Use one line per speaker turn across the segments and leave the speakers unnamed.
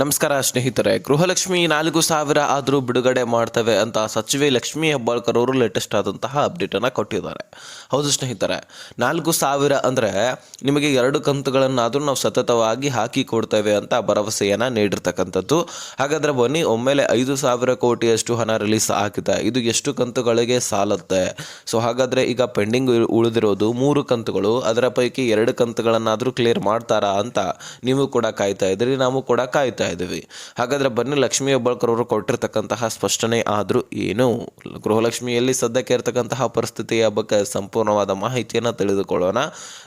ನಮಸ್ಕಾರ ಸ್ನೇಹಿತರೆ, ಗೃಹಲಕ್ಷ್ಮಿ ನಾಲ್ಕು ಸಾವಿರ ಆದರೂ ಬಿಡುಗಡೆ ಮಾಡ್ತವೆ ಅಂತ ಸಚಿವೆ ಲಕ್ಷ್ಮಿ ಹೆಬ್ಬಾಳ್ಕರ್ ಅವರು ಲೇಟೆಸ್ಟ್ ಆದಂತಹ ಅಪ್ಡೇಟನ್ನು ಕೊಟ್ಟಿದ್ದಾರೆ. ಹೌದು ಸ್ನೇಹಿತರೆ, ನಾಲ್ಕು ಸಾವಿರ ಅಂದರೆ ನಿಮಗೆ ಎರಡು ಕಂತುಗಳನ್ನಾದರೂ ನಾವು ಸತತವಾಗಿ ಹಾಕಿ ಕೊಡ್ತೇವೆ ಅಂತ ಭರವಸೆಯನ್ನು ನೀಡಿರ್ತಕ್ಕಂಥದ್ದು. ಹಾಗಾದರೆ ಬನ್ನಿ, ಒಮ್ಮೆಲೆ ಐದು ಸಾವಿರ ಕೋಟಿಯಷ್ಟು ಹಣ ರಿಲೀಸ್ ಆಗಿದೆ ಇದು ಎಷ್ಟು ಕಂತುಗಳಿಗೆ ಸಾಲುತ್ತೆ? ಸೊ ಹಾಗಾದರೆ ಈಗ ಪೆಂಡಿಂಗ್ ಉಳಿದಿರೋದು ಮೂರು ಕಂತುಗಳು, ಅದರ ಪೈಕಿ ಎರಡು ಕಂತುಗಳನ್ನಾದರೂ ಕ್ಲಿಯರ್ ಮಾಡ್ತಾರಾ ಅಂತ ನೀವು ಕೂಡ ಕಾಯ್ತಾ ಇದ್ದೀರಿ, ನಾವು ಕೂಡ ಕಾಯ್ತಾ ಇದ್ದೀವಿ ಹಾಗಾದರೆ ಬನ್ನಿ, ಲಕ್ಷ್ಮೀ ಹೆಬ್ಬಾಳ್ಕರ್ ಅವರು ಕೊಟ್ಟಿರ್ತಕ್ಕಂತಹ ಸ್ಪಷ್ಟನೆ ಆದರೂ ಏನು? ಗೃಹಲಕ್ಷ್ಮಿಯಲ್ಲಿ ಸದ್ಯಕ್ಕೆ ಇರತಕ್ಕಂತಹ ಪರಿಸ್ಥಿತಿಯ ಬಗ್ಗೆ ಸಂಪೂರ್ಣವಾದ ಮಾಹಿತಿಯನ್ನು ತಿಳಿದುಕೊಳ್ಳೋಣ.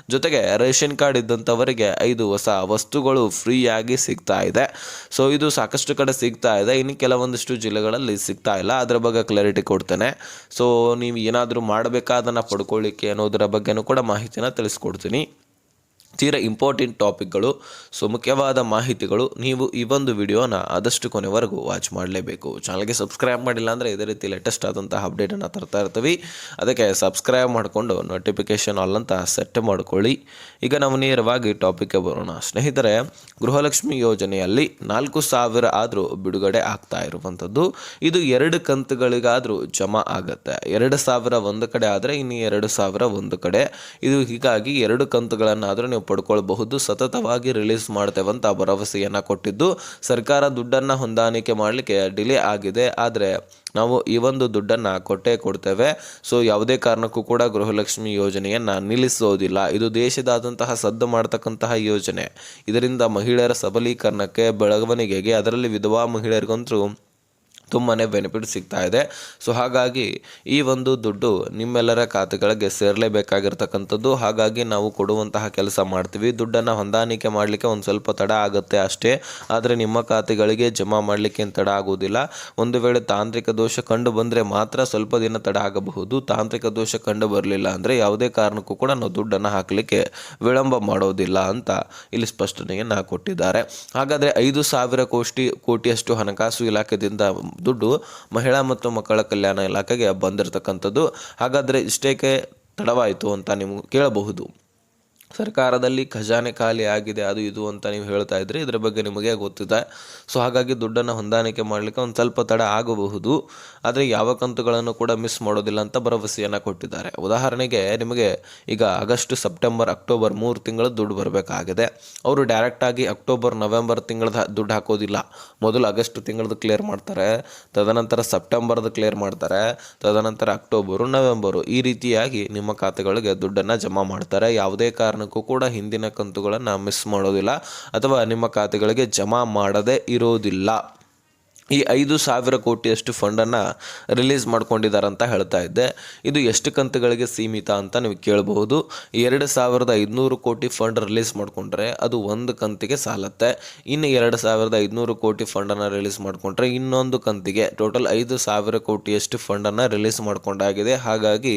ಜೊತೆಗೆ ರೇಷನ್ ಕಾರ್ಡ್ ಇದ್ದಂಥವರಿಗೆ ಐದು ಹೊಸ ವಸ್ತುಗಳು ಫ್ರೀಯಾಗಿ ಸಿಗ್ತಾ ಇದೆ. ಸೊ, ಇದು ಸಾಕಷ್ಟು ಕಡೆ ಸಿಗ್ತಾ ಇದೆ. ಇನ್ನು ಕೆಲವೊಂದಿಷ್ಟು ಜಿಲ್ಲೆಗಳಲ್ಲಿ ಸಿಗ್ತಾ ಇಲ್ಲ. ಅದರ ಬಗ್ಗೆ ಕ್ಲಾರಿಟಿ ಕೊಡ್ತೇನೆ. ಸೊ, ನೀವು ಏನಾದರೂ ಮಾಡಬೇಕಾದನ್ನು ಪಡ್ಕೊಳ್ಳಿಕ್ಕೆ ಅನ್ನೋದರ ಬಗ್ಗೆನೂ ಕೂಡ ಮಾಹಿತಿನ ತಿಳಿಸ್ಕೊಡ್ತೀನಿ. ತೀರಾ ಇಂಪಾರ್ಟೆಂಟ್ ಟಾಪಿಕ್ಗಳು ಸೊ ಮುಖ್ಯವಾದ ಮಾಹಿತಿಗಳು ನೀವು ಈ ಒಂದು ವಿಡಿಯೋನ ಆದಷ್ಟು ಕೊನೆವರೆಗೂ ವಾಚ್ ಮಾಡಲೇಬೇಕು. ಚಾನಲ್ಗೆ ಸಬ್ಸ್ಕ್ರೈಬ್ ಮಾಡಿಲ್ಲ ಅಂದರೆ ಇದೇ ರೀತಿ ಲೇಟೆಸ್ಟ್ ಆದಂತಹ ಅಪ್ಡೇಟನ್ನು ತರ್ತಾ ಇರ್ತೀವಿ. ಅದಕ್ಕೆ ಸಬ್ಸ್ಕ್ರೈಬ್ ಮಾಡಿಕೊಂಡು ನೋಟಿಫಿಕೇಷನ್ ಆಲ್ ಅಂತ ಸೆಟ್ ಮಾಡ್ಕೊಳ್ಳಿ. ಈಗ ನಾವು ನೇರವಾಗಿ ಟಾಪಿಕ್ಗೆ ಬರೋಣ. ಸ್ನೇಹಿತರೆ, ಗೃಹಲಕ್ಷ್ಮಿ ಯೋಜನೆಯಲ್ಲಿ ನಾಲ್ಕು ಸಾವಿರ ಆದರೂ ಬಿಡುಗಡೆ ಆಗ್ತಾ ಇರುವಂಥದ್ದು. ಇದು ಎರಡು ಕಂತುಗಳಿಗಾದರೂ ಜಮಾ ಆಗುತ್ತೆ. ಎರಡು ಸಾವಿರ ಒಂದು ಕಡೆ ಆದರೆ ಇನ್ನು ಎರಡು ಸಾವಿರ ಒಂದು ಕಡೆ. ಇದು ಹೀಗಾಗಿ ಎರಡು ಕಂತುಗಳನ್ನಾದರೂ ನೀವು ಪಡ್ಕೊಳ್ಬಹುದು. ಸತತವಾಗಿ ರಿಲೀಸ್ ಮಾಡ್ತೇವೆ ಅಂತ ಭರವಸೆಯನ್ನು ಕೊಟ್ಟಿದ್ದು, ಸರ್ಕಾರ ದುಡ್ಡನ್ನು ಹೊಂದಾಣಿಕೆ ಮಾಡಲಿಕ್ಕೆ ಡಿಲೇ ಆಗಿದೆ. ಆದರೆ ನಾವು ಈ ಒಂದು ದುಡ್ಡನ್ನು ಕೊಟ್ಟೇ ಕೊಡ್ತೇವೆ. ಸೊ ಯಾವುದೇ ಕಾರಣಕ್ಕೂ ಕೂಡ ಗೃಹಲಕ್ಷ್ಮಿ ಯೋಜನೆಯನ್ನು ನಿಲ್ಲಿಸೋದಿಲ್ಲ. ಇದು ದೇಶದಾದಂತಹ ಸದ್ದು ಮಾಡ್ತಕ್ಕಂತಹ ಯೋಜನೆ. ಇದರಿಂದ ಮಹಿಳೆಯರ ಸಬಲೀಕರಣಕ್ಕೆ, ಬೆಳವಣಿಗೆಗೆ, ಅದರಲ್ಲಿ ವಿಧವಾ ಮಹಿಳೆಯರಿಗಂತೂ ತುಂಬಾ ಬೆನಿಫಿಟ್ ಸಿಗ್ತಾ ಇದೆ. ಸೊ ಹಾಗಾಗಿ ಈ ಒಂದು ದುಡ್ಡು ನಿಮ್ಮೆಲ್ಲರ ಖಾತೆಗಳಿಗೆ ಸೇರಲೇಬೇಕಾಗಿರ್ತಕ್ಕಂಥದ್ದು. ಹಾಗಾಗಿ ನಾವು ಕೊಡುವಂತಹ ಕೆಲಸ ಮಾಡ್ತೀವಿ. ದುಡ್ಡನ್ನು ಹೊಂದಾಣಿಕೆ ಮಾಡಲಿಕ್ಕೆ ಒಂದು ಸ್ವಲ್ಪ ತಡ ಆಗುತ್ತೆ ಅಷ್ಟೇ. ಆದರೆ ನಿಮ್ಮ ಖಾತೆಗಳಿಗೆ ಜಮಾ ಮಾಡಲಿಕ್ಕೆ ತಡ ಆಗುವುದಿಲ್ಲ. ಒಂದು ವೇಳೆ ತಾಂತ್ರಿಕ ದೋಷ ಕಂಡು ಬಂದರೆ ಮಾತ್ರ ಸ್ವಲ್ಪ ದಿನ ತಡ ಆಗಬಹುದು. ತಾಂತ್ರಿಕ ದೋಷ ಕಂಡು ಬರಲಿಲ್ಲ ಅಂದರೆ ಯಾವುದೇ ಕಾರಣಕ್ಕೂ ಕೂಡ ನಾವು ದುಡ್ಡನ್ನು ಹಾಕಲಿಕ್ಕೆ ವಿಳಂಬ ಮಾಡೋದಿಲ್ಲ ಅಂತ ಇಲ್ಲಿ ಸ್ಪಷ್ಟನೆಯನ್ನು ಕೊಟ್ಟಿದ್ದಾರೆ. ಹಾಗಾದರೆ ಐದು ಸಾವಿರ ಕೋಟಿ ಕೋಟಿಯಷ್ಟು ಹಣಕಾಸು ಇಲಾಖೆದಿಂದ ದುಡ್ಡು ಮಹಿಳಾ ಮತ್ತು ಮಕ್ಕಳ ಕಲ್ಯಾಣ ಇಲಾಖೆಗೆ ಬಂದಿರತಕ್ಕಂಥದ್ದು. ಹಾಗಾದರೆ ಇಷ್ಟೇಕೆ ತಡವಾಯಿತು ಅಂತ ನೀವು ಕೇಳಬಹುದು. ಸರ್ಕಾರದಲ್ಲಿ ಖಜಾನೆ ಖಾಲಿ ಆಗಿದೆ, ಅದು ಇದು ಅಂತ ನೀವು ಹೇಳ್ತಾ ಇದ್ರಿ, ಇದರ ಬಗ್ಗೆ ನಿಮಗೆ ಗೊತ್ತಿದೆ. ಸೊ ಹಾಗಾಗಿ ದುಡ್ಡನ್ನು ಹೊಂದಾಣಿಕೆ ಮಾಡಲಿಕ್ಕೆ ಒಂದು ಸ್ವಲ್ಪ ತಡ ಆಗಬಹುದು, ಆದರೆ ಯಾವ ಕಂತುಗಳನ್ನು ಕೂಡ ಮಿಸ್ ಮಾಡೋದಿಲ್ಲ ಅಂತ ಭರವಸೆಯನ್ನು ಕೊಟ್ಟಿದ್ದಾರೆ. ಉದಾಹರಣೆಗೆ, ನಿಮಗೆ ಈಗ ಆಗಸ್ಟ್, ಸೆಪ್ಟೆಂಬರ್, ಅಕ್ಟೋಬರ್ ಮೂರು ತಿಂಗಳ ದುಡ್ಡು ಬರಬೇಕಾಗಿದೆ. ಅವರು ಡೈರೆಕ್ಟಾಗಿ ಅಕ್ಟೋಬರ್, ನವೆಂಬರ್ ತಿಂಗಳದ ದುಡ್ಡು ಹಾಕೋದಿಲ್ಲ. ಮೊದಲು ಆಗಸ್ಟ್ ತಿಂಗಳದ್ದು ಕ್ಲಿಯರ್ ಮಾಡ್ತಾರೆ, ತದನಂತರ ಸೆಪ್ಟೆಂಬರ್ದು ಕ್ಲಿಯರ್ ಮಾಡ್ತಾರೆ, ತದನಂತರ ಅಕ್ಟೋಬರು, ನವೆಂಬರು, ಈ ರೀತಿಯಾಗಿ ನಿಮ್ಮ ಖಾತೆಗಳಿಗೆ ದುಡ್ಡನ್ನು ಜಮಾ ಮಾಡ್ತಾರೆ. ಯಾವುದೇ ಕಾರಣಕ್ಕೂ ಕೂಡ ಹಿಂದಿನ ಕಂತುಗಳನ್ನು ಮಿಸ್ ಮಾಡೋದಿಲ್ಲ. ಅಥವಾ ನಿಮ್ಮ ಖಾತೆಗಳಿಗೆ ಜಮಾ ಮಾಡದೇ ಇರೋದಿಲ್ಲ. ಈ ಐದು ಸಾವಿರ ಕೋಟಿಯಷ್ಟು ಫಂಡನ್ನು ರಿಲೀಸ್ ಮಾಡ್ಕೊಂಡಿದ್ದಾರೆ ಅಂತ ಹೇಳ್ತಾ ಇದ್ದೆ. ಇದು ಎಷ್ಟು ಕಂತುಗಳಿಗೆ ಸೀಮಿತ ಅಂತ ನೀವು ಕೇಳಬಹುದು. ಎರಡು ಸಾವಿರದ ಐದುನೂರು ಕೋಟಿ ಫಂಡ್ ರಿಲೀಸ್ ಮಾಡಿಕೊಂಡ್ರೆ ಅದು ಒಂದು ಕಂತಿಗೆ ಸಾಲತ್ತೆ. ಇನ್ನು ಎರಡು ಸಾವಿರದ ಐದುನೂರು ಕೋಟಿ ಫಂಡನ್ನು ರಿಲೀಸ್ ಮಾಡಿಕೊಂಡ್ರೆ ಇನ್ನೊಂದು ಕಂತಿಗೆ ಟೋಟಲ್ ಐದು ಸಾವಿರ ಕೋಟಿಯಷ್ಟು ಫಂಡನ್ನು ರಿಲೀಸ್ ಮಾಡಿಕೊಂಡಾಗಿದೆ. ಹಾಗಾಗಿ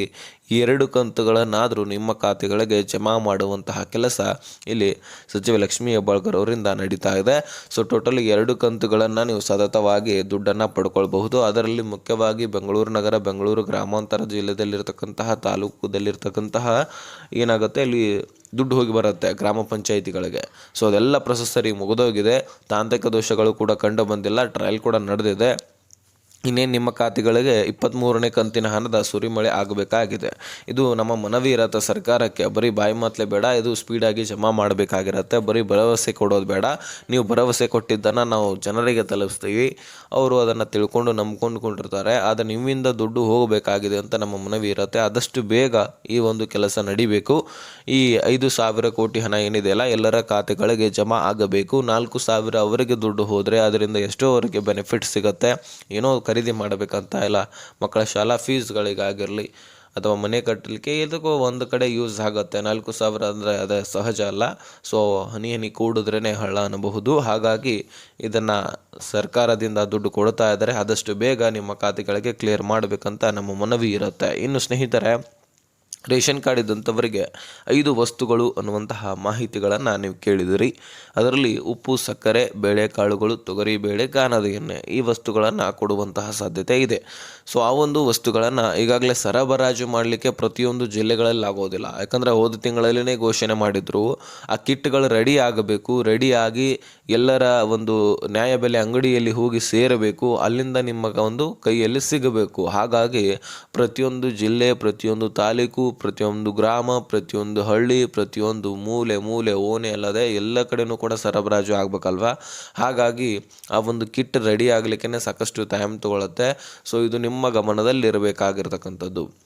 ಎರಡು ಕಂತುಗಳನ್ನಾದರೂ ನಿಮ್ಮ ಖಾತೆಗಳಿಗೆ ಜಮಾ ಮಾಡುವಂತಹ ಕೆಲಸ ಇಲ್ಲಿ ಸಚಿವ ಲಕ್ಷ್ಮೀ ಹೆಬ್ಬಾಳ್ಕರ್ ಅವರಿಂದ ನಡೀತಾ ಇದೆ. ಸೊ, ಟೋಟಲ್ ಎರಡು ಕಂತುಗಳನ್ನು ನೀವು ಸತತವಾಗಿ ದುಡ್ಡನ್ನು ಪಡ್ಕೊಳ್ಬಹುದು. ಅದರಲ್ಲಿ ಮುಖ್ಯವಾಗಿ ಬೆಂಗಳೂರು ನಗರ, ಬೆಂಗಳೂರು ಗ್ರಾಮಾಂತರ ಜಿಲ್ಲೆಯಲ್ಲಿರ್ತಕ್ಕಂತಹ ತಾಲೂಕದಲ್ಲಿರ್ತಕ್ಕಂತಹ ಏನಾಗುತ್ತೆ ಇಲ್ಲಿ ದುಡ್ಡು ಹೋಗಿ ಬರುತ್ತೆ ಗ್ರಾಮ ಪಂಚಾಯಿತಿಗಳಿಗೆ. ಸೊ ಅದೆಲ್ಲ ಪ್ರೊಸೆಸ್ ಸರಿ ಮುಗಿದೋಗಿದೆ. ತಾಂತ್ರಿಕ ದೋಷಗಳು ಕೂಡ ಕಂಡು ಬಂದಿಲ್ಲ. ಟ್ರಯಲ್ ಕೂಡ ನಡೆದಿದೆ. ಇನ್ನೇನು ನಿಮ್ಮ ಖಾತೆಗಳಿಗೆ ಇಪ್ಪತ್ತ್ಮೂರನೇ ಕಂತಿನ ಹಣದ ಸುರಿಮಳೆ ಆಗಬೇಕಾಗಿದೆ. ಇದು ನಮ್ಮ ಮನವಿ ಇರತ್ತೆ ಸರ್ಕಾರಕ್ಕೆ. ಬರೀ ಬಾಯಿ ಮಾತಲೆ ಬೇಡ, ಇದು ಸ್ಪೀಡಾಗಿ ಜಮಾ ಮಾಡಬೇಕಾಗಿರತ್ತೆ. ಬರೀ ಭರವಸೆ ಕೊಡೋದು ಬೇಡ. ನೀವು ಭರವಸೆ ಕೊಟ್ಟಿದ್ದನ್ನು ನಾವು ಜನರಿಗೆ ತಲುಪಿಸ್ತೀವಿ. ಅವರು ಅದನ್ನು ತಿಳ್ಕೊಂಡು ನಂಬ್ಕೊಂಡುಕೊಂಡಿರ್ತಾರೆ. ಆದರೆ ನಿಮ್ಮಿಂದ ದುಡ್ಡು ಹೋಗಬೇಕಾಗಿದೆ ಅಂತ ನಮ್ಮ ಮನವಿ ಇರುತ್ತೆ. ಆದಷ್ಟು ಬೇಗ ಈ ಒಂದು ಕೆಲಸ ನಡಿಬೇಕು. ಈ ಐದು ಸಾವಿರ ಕೋಟಿ ಹಣ ಏನಿದೆಯಲ್ಲ ಎಲ್ಲರ ಖಾತೆಗಳಿಗೆ ಜಮಾ ಆಗಬೇಕು. ನಾಲ್ಕು ಸಾವಿರ ಅವರಿಗೆ ದುಡ್ಡು ಹೋದರೆ ಅದರಿಂದ ಎಷ್ಟೋ ಅವರಿಗೆ ಬೆನಿಫಿಟ್ ಸಿಗುತ್ತೆ. ಏನೋ ಖರೀದಿ ಮಾಡಬೇಕಂತ ಇಲ್ಲ ಮಕ್ಕಳ ಶಾಲಾ ಫೀಸ್ಗಳಿಗಾಗಿರಲಿ ಅಥವಾ ಮನೆ ಕಟ್ಟಲಿಕ್ಕೆ ಇದಕ್ಕೂ ಒಂದು ಕಡೆ ಯೂಸ್ ಆಗುತ್ತೆ. ನಾಲ್ಕು ಸಾವಿರ ಅಂದರೆ ಅದು ಸಹಜ ಅಲ್ಲ. ಸೊ ಹನಿ ಹನಿ ಕೂಡಿದ್ರೇ ಹಳ್ಳ ಅನ್ನಬಹುದು. ಹಾಗಾಗಿ ಇದನ್ನು ಸರ್ಕಾರದಿಂದ ದುಡ್ಡು ಕೊಡ್ತಾ ಇದ್ದಾರೆ. ಆದಷ್ಟು ಬೇಗ ನಿಮ್ಮ ಖಾತೆಗಳಿಗೆ ಕ್ಲಿಯರ್ ಮಾಡಬೇಕಂತ ನಮ್ಮ ಮನವಿ ಇರುತ್ತೆ. ಇನ್ನು ಸ್ನೇಹಿತರೆ ರೇಷನ್ ಕಾರ್ಡ್ ಇದ್ದಂಥವರಿಗೆ ಐದು ವಸ್ತುಗಳು ಅನ್ನುವಂತಹ ಮಾಹಿತಿಗಳನ್ನು ನೀವು ಕೇಳಿದಿರಿ. ಅದರಲ್ಲಿ ಉಪ್ಪು, ಸಕ್ಕರೆ, ಬೇಳೆಕಾಳುಗಳು, ತೊಗರಿ, ಬೇಳೆ, ಗಾನದ ಎಣ್ಣೆ ಈ ವಸ್ತುಗಳನ್ನು ಕೊಡುವಂತಹ ಸಾಧ್ಯತೆ ಇದೆ. ಸೊ ಆ ಒಂದು ವಸ್ತುಗಳನ್ನು ಈಗಾಗಲೇ ಸರಬರಾಜು ಮಾಡಲಿಕ್ಕೆ ಪ್ರತಿಯೊಂದು ಜಿಲ್ಲೆಗಳಲ್ಲಿ ಆಗೋದಿಲ್ಲ ಯಾಕಂದರೆ ಹೋದ ತಿಂಗಳಲ್ಲೇ ಘೋಷಣೆ ಮಾಡಿದ್ರು, ಆ ಕಿಟ್ಗಳು ರೆಡಿ ಆಗಬೇಕು ರೆಡಿಯಾಗಿ ಎಲ್ಲರ ಒಂದು ನ್ಯಾಯಬೆಲೆ ಅಂಗಡಿಯಲ್ಲಿ ಹೋಗಿ ಸೇರಬೇಕು, ಅಲ್ಲಿಂದ ನಿಮ್ಮ ಒಂದು ಕೈಯಲ್ಲಿ ಸಿಗಬೇಕು. ಹಾಗಾಗಿ ಪ್ರತಿಯೊಂದು ಜಿಲ್ಲೆ, ಪ್ರತಿಯೊಂದು ತಾಲೂಕು ಪ್ರತಿಯೊಂದು ಗ್ರಾಮ, ಪ್ರತಿಯೊಂದು ಹಳ್ಳಿ, ಪ್ರತಿಯೊಂದು ಮೂಲೆ ಮೂಲೆ, ಓನೆ ಅಲ್ಲದೆ ಎಲ್ಲ ಕಡೆನೂ ಕೂಡ ಸರಬರಾಜು ಆಗಬೇಕಲ್ವಾ? ಹಾಗಾಗಿ ಆ ಒಂದು ಕಿಟ್ ರೆಡಿ ಆಗಲಿಕ್ಕೆ ಸಾಕಷ್ಟು ಟೈಮ್ ತಗೊಳುತ್ತೆ. ಸೊ ಇದು ನಿಮ್ಮ ಗಮನದಲ್ಲಿರಬೇಕಾಗಿರ್ತಕ್ಕಂಥದ್ದು.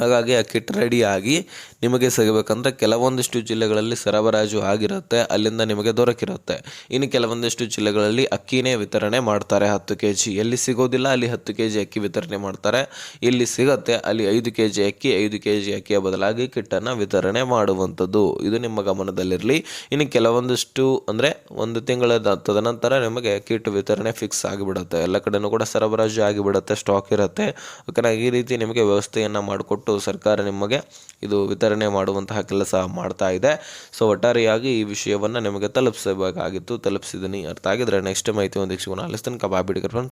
ಹಾಗಾಗಿ ಆ ಕಿಟ್ ರೆಡಿಯಾಗಿ ನಿಮಗೆ ಸಿಗಬೇಕಂದ್ರೆ ಕೆಲವೊಂದಿಷ್ಟು ಜಿಲ್ಲೆಗಳಲ್ಲಿ ಸರಬರಾಜು ಆಗಿರುತ್ತೆ, ಅಲ್ಲಿಂದ ನಿಮಗೆ ದೊರಕಿರುತ್ತೆ. ಇನ್ನು ಕೆಲವೊಂದಿಷ್ಟು ಜಿಲ್ಲೆಗಳಲ್ಲಿ ಅಕ್ಕಿನೇ ವಿತರಣೆ ಮಾಡ್ತಾರೆ ಹತ್ತು ಕೆ ಜಿ ಎಲ್ಲಿ ಸಿಗೋದಿಲ್ಲ ಅಲ್ಲಿ ಹತ್ತು ಕೆ ಜಿ ಅಕ್ಕಿ ವಿತರಣೆ ಮಾಡ್ತಾರೆ. ಇಲ್ಲಿ ಸಿಗುತ್ತೆ ಅಲ್ಲಿ ಐದು ಕೆ ಜಿ ಅಕ್ಕಿ, ಐದು ಕೆ ಜಿ ಅಕ್ಕಿಯ ಬದಲಾಗಿ ಕಿಟ್ಟನ್ನು ವಿತರಣೆ ಮಾಡುವಂಥದ್ದು. ಇದು ನಿಮ್ಮ ಗಮನದಲ್ಲಿರಲಿ. ಇನ್ನು ಕೆಲವೊಂದಿಷ್ಟು ಅಂದರೆ ಒಂದು ತಿಂಗಳ ತದನಂತರ ನಿಮಗೆ ಕಿಟ್ ವಿತರಣೆ ಫಿಕ್ಸ್ ಆಗಿಬಿಡುತ್ತೆ. ಎಲ್ಲ ಕಡೆಯೂ ಕೂಡ ಸರಬರಾಜು ಆಗಿಬಿಡುತ್ತೆ ಸ್ಟಾಕ್ ಇರುತ್ತೆ. ಓಕೆನಾ ಈ ರೀತಿ ನಿಮಗೆ ವ್ಯವಸ್ಥೆಯನ್ನು ಮಾಡಿಕೊಟ್ಟು ಸರ್ಕಾರ ನಿಮಗೆ ಇದು ವಿತರಣೆ ಮಾಡುವಂತಹ ಕೆಲಸ ಮಾಡ್ತಾ ಇದೆ. ಸೊ ಒಟ್ಟಾರೆಯಾಗಿ ಈ ವಿಷಯವನ್ನು ನಿಮಗೆ ತಲುಪಿಸಬೇಕಾಗಿತ್ತು. ತಲುಪಿಸಿದ್ದೀನಿ ಅರ್ಥ ಆಗಿದ್ರೆ ನೆಕ್ಸ್ಟ್ ಮಾಹಿತಿ ನಾಲ್ಕು ತನಕ ಕಬಾಬಿಡಿ ಬಾಬಿಡಿಗರ್